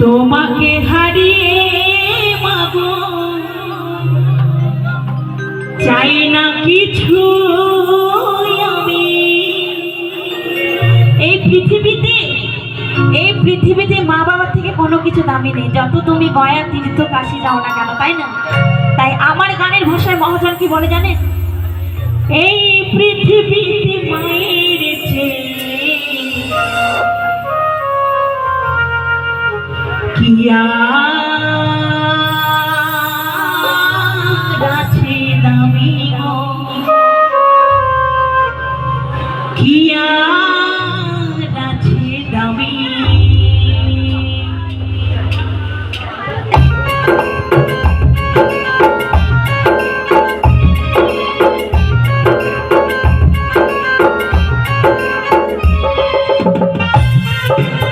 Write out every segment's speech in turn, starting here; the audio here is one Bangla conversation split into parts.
তোমাকে হারিয়ে মাগো চাই না কিছু আমি। এই পৃথিবীতে এই পৃথিবীতে মা বাবা থেকে কোনো কিছু দামি নেই। যত তুমি গয়া, তীর্থ, কাশি যাও না কেন, তাই না? তাই আমার গানের ভাষায় মহাজন কি বলে জানেন? এই পৃথিবীতে মায়ের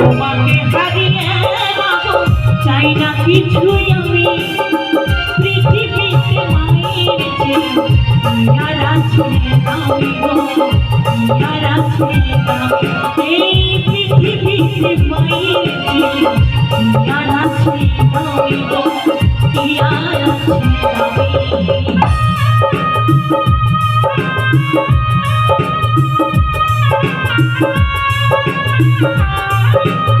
তোমাকে হারিয়ে মাগো, চাই না কিছু আমি। পৃথিবীতে মায়ের ইয়ারা ছেড়ে দামি গো। ইয়ারা ছেড়ে দামি এই পৃথিবীতে মায়ের ইয়ারা ছেড়ে দামি গো। ইয়ারা ছেড়ে দামি মায়ের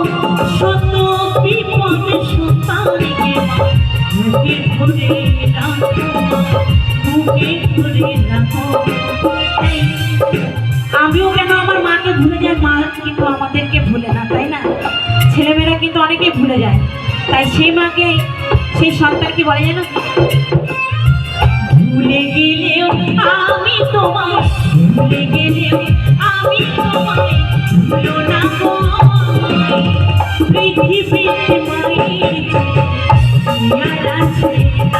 আমিও কেন আমার মাকে ভুলে যাই? মা কিন্তু আমাদেরকে ভুলে না, তাই না? ছেলেমেয়েরা কিন্তু অনেকেই ভুলে যায়। তাই সেই মাকে, সেই সন্তান কি বলে জানো ভুলে গেলেও আমি তোমায় ভুলে গেলেও আমি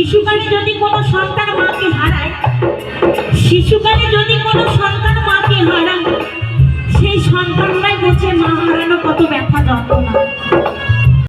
শিশুকালে যদি কোনো সন্তান মাকে হারায়, শিশুকালে যদি কোনো সন্তান মাকে হারায়, সেই সন্তানরাই বোঝে মা হারানো কত ব্যথা যন্ত্রণা।